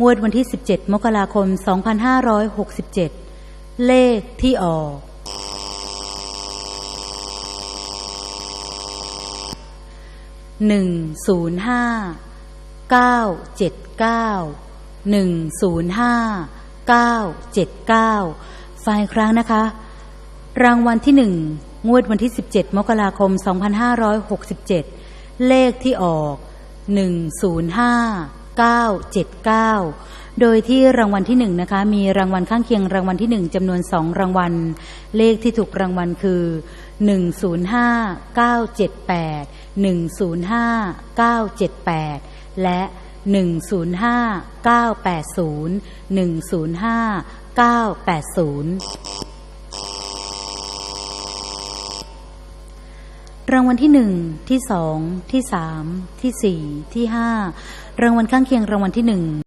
งวดวันที่ 17 มกราคม 2567 เลขที่ออก หนึ่งศูนย์ห้าเก้าเจ็ดเก้าหนึ่งศูนย์ห้าเก้าเจ็ดเก้าฝ่ายครั้งนะคะ รางวัลที่หนึ่งงวดวันที่ 17 มกราคม 2567 เลขที่ออก 105 979 โดยที่รางวัลที่หนึ่งนะคะมีรางวัลข้างเคียงรางวัลที่หนึ่งจำนวนสองรางวัล เลขที่ถูกรางวัลคือ 105 978 105 978 และ 105 980 105 980 รางวัลที่หนึ่งที่สองที่สามที่สี่ที่ห้ารางวัลข้างเคียงรางวัลที่หนึ่ง